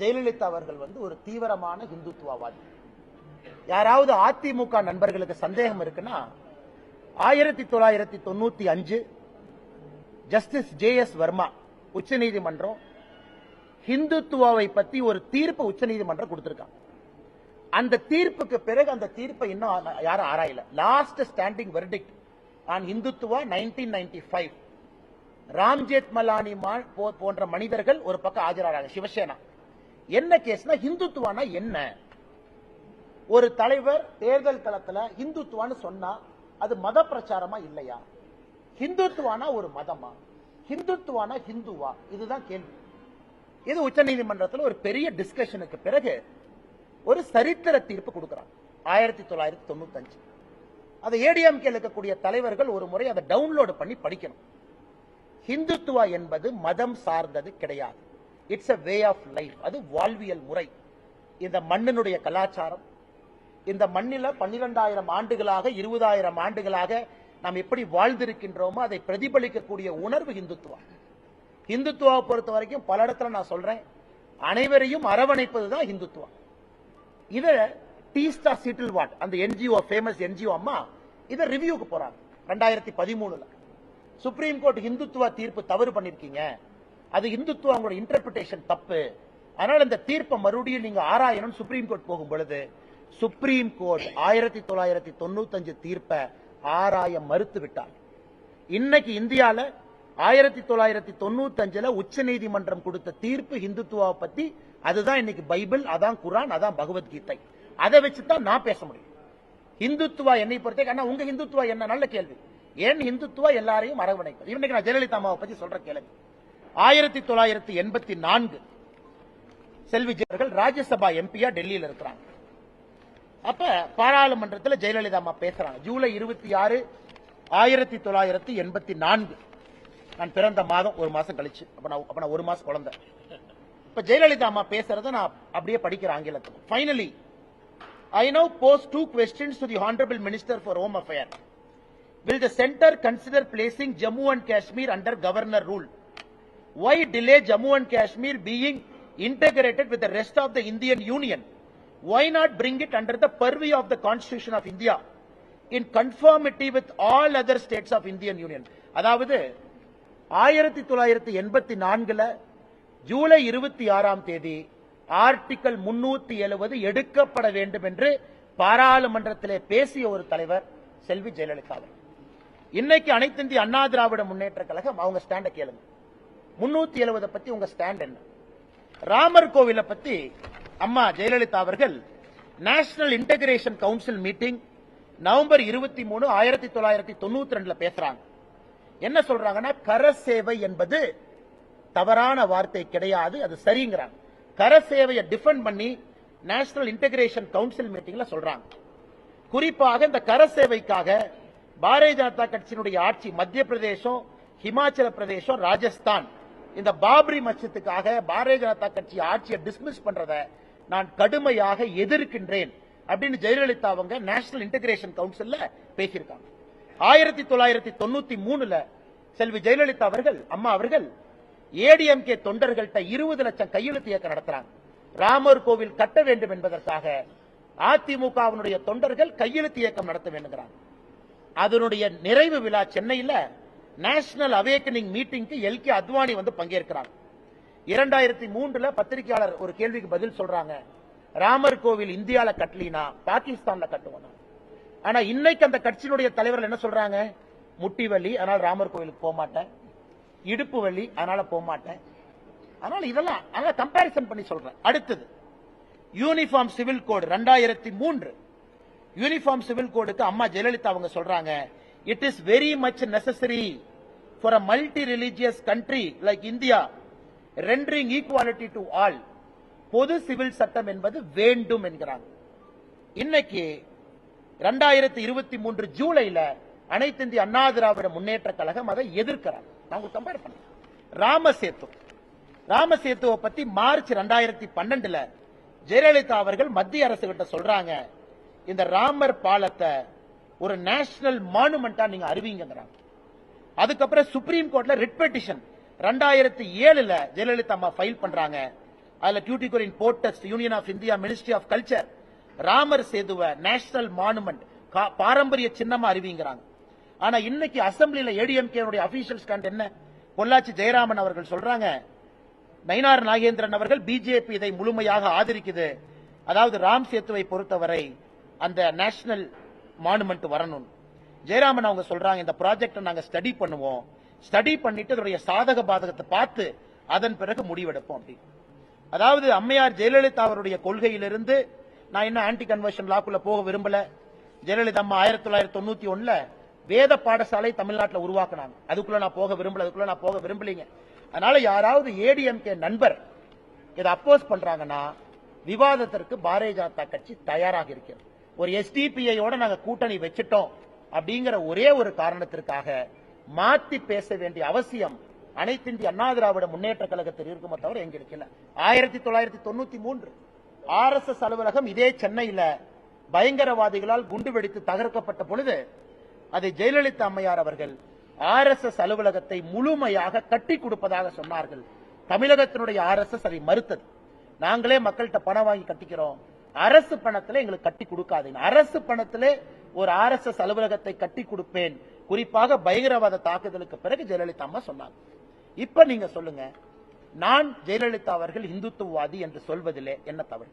ஜெயலலிதா அவர்கள் வந்து ஒரு தீவிரமான இந்துத்துவவாதி யாராவது அதிமுக நண்பர்களுக்கு சந்தேகம் இருக்குன்னா ஆயிரத்தி தொள்ளாயிரத்தி தொண்ணூத்தி அஞ்சு ஜஸ்டிஸ் ஜே எஸ் வர்மா உச்சநீதிமன்றம் ஹிந்துத்துவாவை பத்தி ஒரு தீர்ப்பு உச்சநீதிமன்றம் கொடுத்திருக்காங்க. அந்த தீர்ப்புக்கு பிறகு அந்த தீர்ப்பை இன்னும் ஆ- யாரும் ஆராயல. Last standing verdict on Hindutva nineteen ninety five Ram Jethmalani போ- போன்ற மனிதர்கள் ஒரு பக்கம் ஆஜராகிறாங்க சிவசேனா. என்ன கேஸ்னா ஹிந்துத்துவானா என்ன? ஒரு தலைவர் தேர்தல் களத்துல ஹிந்துத்துவான்னு சொன்னா அது மத பிரச்சாரமா இல்லையா? ஹிந்துத்துவானா ஒரு மதமா? ஹிந்துத்துவானா ஹிந்துவா? இதுதான் கேள்வி. இது உச்சநீதிமன்றத்தில் ஒரு பெரிய டிஸ்கஷனுக்கு பிறகு ஒரு சரித்திர தீர்ப்பு கொடுக்கிறாங்க ஆயிரத்தி தொள்ளாயிரத்தி தொண்ணூத்தஞ்சு. அது ஏடிஎம்கே இருக்கக்கூடிய தலைவர்கள் ஒரு முறை அதை டவுன்லோடு பண்ணி படிக்கணும். ஹிந்துத்துவா என்பது மதம் சார்ந்தது கிடையாது. It's a way of life அது வாழ்வியல் முறை. இந்த மண்ணினுடைய கலாச்சாரம். இந்த மண்ணில் பன்னிரெண்டாயிரம் ஆண்டுகளாக இருபதாயிரம் ஆண்டுகளாக நாம் எப்படி வாழ்ந்திருக்கின்றோமோ அதை பிரதிபலிக்கக்கூடிய உணர்வு இந்துத்துவம் இந்துத்துவாவை பொறுத்த வரைக்கும் பல இடத்துல நான் சொல்றேன். அனைவரையும் அரவணைப்பதுதான் இந்துத்துவா இதை டீஸ்டா சிட்டில் வாட் அந்த என்ஜிஓ ஃபேமஸ் என்ஜிஓ அம்மா இதை ரிவ்யூக்கு போறாங்க. ரெண்டாயிரத்தி பதிமூணுல. சுப்ரீம் கோர்ட் இந்துத்துவ தீர்ப்பு தவறு பண்ணிருக்கீங்க. அது இந்துத்துவம் அவங்களோட இன்டர்பிரிட்டேஷன் தப்பு. அதனால இந்த தீர்ப்பை மறுபடியும் நீங்க ஆராயணும் சுப்ரீம் கோர்ட் போகும் பொழுது சுப்ரீம் கோர்ட் ஆயிரத்தி தொள்ளாயிரத்தி தொண்ணூத்தஞ்சு தீர்ப்பை ஆராய மறுத்து விட்டார் இன்னைக்கு இந்தியால ஆயிரத்தி தொள்ளாயிரத்தி தொண்ணூத்தஞ்சுல உச்ச நீதிமன்றம் கொடுத்த தீர்ப்பு இந்துத்துவாவை பத்தி அதுதான் இன்னைக்கு பைபிள் அதான் குரான் அதான் பகவத்கீதை. அதை வச்சு தான் நான் பேச முடியும். இந்துத்துவா என்னை பொறுத்த ஆனா உங்க இந்துத்துவா என்ன? நல்ல கேள்வி. ஏன் இந்துத்துவா எல்லாரையும் அரவணைப்பது? இன்னைக்கு நான் ஜெயலலிதா அம்மாவை பத்தி சொல்ற கேள்வி. ஆயிரத்தி தொள்ளாயிரத்தி எண்பத்தி நான்கு செல்வி அவர்கள் ராஜ்யசபா எம்பியா டெல்லியில் இருக்கிறாங்க. அப்ப பாராளுமன்றத்தில் ஜெயலலிதா அம்மா பேசுறாங்க. ஜூலை இருபத்தி ஆறு ஆயிரத்தி தொள்ளாயிரத்தி எண்பத்தி நான்கு. நான் பிறந்த மாதம் ஒரு மாசம் கழிச்சு. அப்ப நான் அப்ப நான் ஒரு மாசம் குழந்தை. இப்ப ஜெயலலிதா அம்மா பேசுறத நான் அப்படியே படிக்கிற ஆங்கிலத்துக்கு. Finally I know post two questions to the honourable minister for home affair will the centre consider placing Jammu and Kashmir under governor rule why delay Jammu and Kashmir being integrated with the rest of the Indian Union? Why not bring it under the purview of the Constitution of India in conformity with all other states of Indian Union? அதாவது ஆயிரத்தி தொள்ளாயிரத்தி எண்பத்தி நான்குல ஜூலை இருபத்தி ஆறாம் தேதி article முன்னூத்தி எழுபது எடுக்கப்பட வேண்டும் என்று பாராளுமன்றத்திலே பேசிய ஒரு தலைவர் செல்வி ஜெயலலிதா இன்னைக்கு அனைத்து இந்திய அண்ணா திராவிட முன்னேற்ற கழகம் அவங்க ஸ்டாண்ட கேளுங்க முன்னூத்தி எழுபதை பத்தி உங்க ஸ்டாண்ட் என்ன? ராமர் கோவிலை பத்தி அம்மா ஜெயலலிதா அவர்கள் national integration council meeting November இருபத்தி மூணு ஆயிரத்தி தொள்ளாயிரத்தி தொண்ணூத்தி ரெண்டுல பேசுறாங்க. என்ன சொல்றாங்கன்னா கர சேவை என்பது தவறான வார்த்தை கிடையாது அது சரிங்கிறாங்க. கர சேவையை டிஃபெண்ட் பண்ணி நேஷனல் இன்டகிரேஷன் கவுன்சில் மீட்டிங்ல சொல்றாங்க. குறிப்பாக இந்த கர சேவைக்காக பாரதிய ஜனதா கட்சியினுடைய ஆட்சி மத்திய பிரதேசம் ஹிமாச்சல பிரதேசம் ராஜஸ்தான் இந்த பாபரி மச்சத்துக்காக பாரதிய ஜனதா கட்சி ஆட்சியை டிஸ்மிஸ் பண்றத நான் கடுமையாக எதிர்க்கின்றேன் அப்படின்னு ஜெயலலிதா அவங்க நேஷனல் இன்டகிரேஷன் கவுன்சில்ல பேசியிருக்காங்க. ஆயிரத்தி தொள்ளாயிரத்தி தொண்ணூத்தி மூணுல செல்வி ஜெயலலிதா அவர்கள் அம்மா அவர்கள் ஏடிஎம்கே தொண்டர்கள்ட்ட இருபது லட்சம் கையெழுத்து இயக்கம் நடத்துறாங்க. ராமர் கோவில் கட்ட வேண்டும் என்பதற்காக அதிமுகவினுடைய தொண்டர்கள் கையெழுத்து இயக்கம் நடத்த வேண்டுங்கிறாங்க. அதனுடைய நிறைவு விழா சென்னையில நேஷனல் அவேக்கனிங் மீட்டிங்க்கு எல் கே அத்வானி வந்து பங்கேற்கிறாங்க. இரண்டாயிரத்தி மூன்றுல பத்திரிகையாளர் ஒரு கேள்விக்கு பதில் சொல்றாங்க. ராமர் கோவில் இந்தியால கட்டலினா பாகிஸ்தான்ல கட்டுவோம் ஆனா இன்னைக்கு அந்த கட்சியினுடைய தலைவர்கள் என்ன சொல்றாங்க? முட்டி வலி அதனால ராமர் கோவிலுக்கு போக மாட்டேன் இடுப்பு வலி அதனால போக மாட்டேன் அதனால இதெல்லாம் அதனால கம்பாரிசன் பண்ணி சொல்றேன். அடுத்தது யூனிஃபார்ம் சிவில் கோடு ரெண்டாயிரத்தி மூன்று. யூனிஃபார்ம் சிவில் கோடுக்கு அம்மா ஜெயலலிதா அவங்க சொல்றாங்க it is very much necessary for a multi religious country like India rendering equality to all பொது சிவில் சட்டம் என்பது வேண்டும் என்கிறாங்க இன்னைக்கு ரெண்டாயிரத்தி இருபத்தி மூன்று ஜூலைல அனைத்து இந்திய அண்ணா திராவிட முன்னேற்ற கழகம் அதை எதிர்க்கிறாங்க நாங்கள் கம்பேர் பண்ணேன் ராமசேத்து. ராமசேத்துவை பத்தி மார்ச் ரெண்டாயிரத்தி பன்னெண்டுல ஜெயலலிதா அவர்கள் மத்திய அரசு கிட்ட சொல்றாங்க. இந்த ராமர் பாலத்தை ஒரு நேஷனல் மானுமெண்டா நீங்க அறிவிங்கிறாங்க அதுக்கப்புறம் சுப்ரீம் கோர்ட்ல ரிட் பெட்டிஷன் ரெண்டாயிரத்தி ஏழுல ஜெயலலிதா அம்மா ஃபைல் பண்றாங்க. அதுல Tuticorin ports union of India ministry of culture Ramar சேதுவ national monument பாரம்பரிய சின்னமா அறிவிங்கிறாங்க. ஆனா இன்னைக்கு அசம்பிளியில ஏடிஎம்கே அபிஷியல் ஸ்டாண்ட் என்ன? பொள்ளாச்சி ஜெயராமன் அவர்கள் சொல்றாங்க நயினார் நாகேந்திரன் அவர்கள் பிஜேபி இதை முழுமையாக ஆதரிக்குது. அதாவது ராம் சேத்துவை பொறுத்தவரை அந்த நேஷனல் மானுமெண்ட் வரணும் ஜெயராமன் அவங்க சொல்றாங்க இந்த ப்ராஜெக்டை நாங்க ஸ்டடி பண்ணுவோம். ஸ்டடி பண்ணிட்டு அதனுடைய சாதக பாதகத்தை பார்த்து அதன் பிறகு முடிவெடுப்போம் அப்படின்னு அதாவது அம்மையார் ஜெயலலிதா அவருடைய கொள்கையிலிருந்து நான் இன்னும் ஆன்டி கன்வர்ஷன் லாக்குள்ள போக விரும்பல. ஜெயலலிதா அம்மா ஆயிரத்தி தொள்ளாயிரத்தி தொண்ணூத்தி ஒண்ணுல வேத பாடசாலை தமிழ்நாட்டில் உருவாக்குனாங்க. அதுக்குள்ள நான் போக விரும்பல அதுக்குள்ள நான் போக விரும்பலீங்க. அதனால யாராவது ஏடிஎம்கே நண்பர் இதை அப்போஸ் பண்றாங்கன்னா விவாதத்திற்கு பாரதிய ஜனதா கட்சி தயாராக இருக்கிறது. ஒரு எஸ்டிபிஐயோட நாங்க கூட்டணி வச்சிட்டோம் அப்படிங்கிற ஒரே ஒரு காரணத்திற்காக மாத்தி பேச வேண்டிய அவசியம் அனைத்து இந்திய அண்ணா திராவிட முன்னேற்ற கழகத்தில் இருக்குமே தவிர எங்களுக்கு இல்லை. ஆயிரத்தி தொள்ளாயிரத்தி தொண்ணூத்தி மூன்று ஆர் எஸ் எஸ் அலுவலகம் இதே சென்னையில பயங்கரவாதிகளால் குண்டு வெடித்து தகர்க்கப்பட்ட பொழுது அதை ஜெயலலிதா அம்மையார் அவர்கள் ஆர் எஸ் எஸ் அலுவலகத்தை முழுமையாக கட்டி கொடுப்பதாக சொன்னார்கள். தமிழகத்தினுடைய ஆர் எஸ் எஸ் அதை மறுத்தது. நாங்களே மக்கள்கிட்ட பணம் வாங்கி கட்டிக்கிறோம். அரசு பணத்துல எங்களுக்கு கட்டி கொடுக்காதீங்க. அரசு பணத்திலே ஒரு ஆர் எஸ் எஸ் அலுவலகத்தை கட்டி கொடுப்பேன். குறிப்பாக பயங்கரவாத தாக்குதலுக்கு பிறகு ஜெயலலிதா அம்மா சொன்னாங்க. இப்ப நீங்க சொல்லுங்க. நான் ஜெயலலிதா அவர்கள் இந்துத்துவவாதி என்று சொல்வதிலே என்ன தவறு?